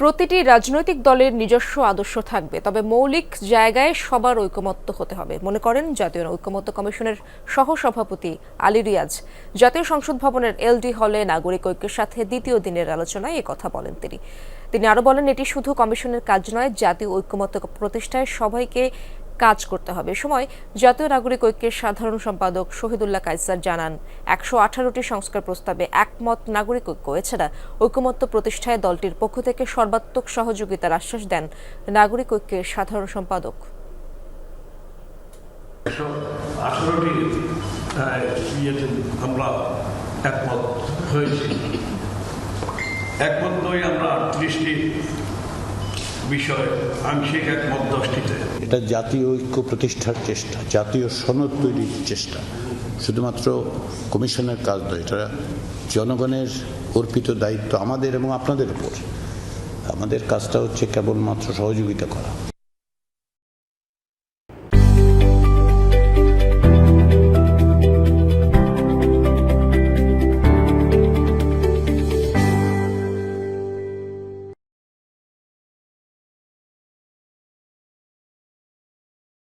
প্রতিটি রাজনৈতিক দলের নিজস্ব আদর্শ থাকবে, তবে মৌলিক জায়গায় সবার ঐকমত্য হতে হবে। মনে করেন জাতীয় ঐকমত্য কমিশনের সহসভাপতি আলী রিয়াজ। জাতীয় সংসদ ভবনের এলডি হলে নাগরিক ঐক্যের সাথে দ্বিতীয় দিনের আলোচনায় এ কথা বলেন তিনি। তিনি আরও বলেন, এটি শুধু কমিশনের কাজ নয়, জাতীয় ঐকমত্য প্রতিষ্ঠায় সবাইকে কাজ করতে হবে। সময়, জাতীয় নাগরিক ঐক্যের সাধারণ সম্পাদক শহীদুল্লাহ কাইসার জানান, একশো আঠারোটি সংস্কার প্রস্তাবে একমত নাগরিক ঐক্য। এছাড়া ঐকমত্য প্রতিষ্ঠায় দলটির পক্ষ থেকে সর্বাত্মক সহযোগিতার আশ্বাস দেন নাগরিক ঐক্যের সাধারণ সম্পাদক। আঠারোটি ইয়েতে আমরা একমত হয়েছি। একমত নই আমরা আটত্রিশটি বিষয় আংশিক একমত দশটিতে এটা জাতীয় ঐক্য প্রতিষ্ঠার চেষ্টা, জাতীয় সনদ তৈরির চেষ্টা। শুধুমাত্র কমিশনের কাজ নয়, এটা জনগণের অর্পিত দায়িত্ব আমাদের এবং আপনাদের উপর। আমাদের কাজটা হচ্ছে কেবলমাত্র সহযোগিতা করা।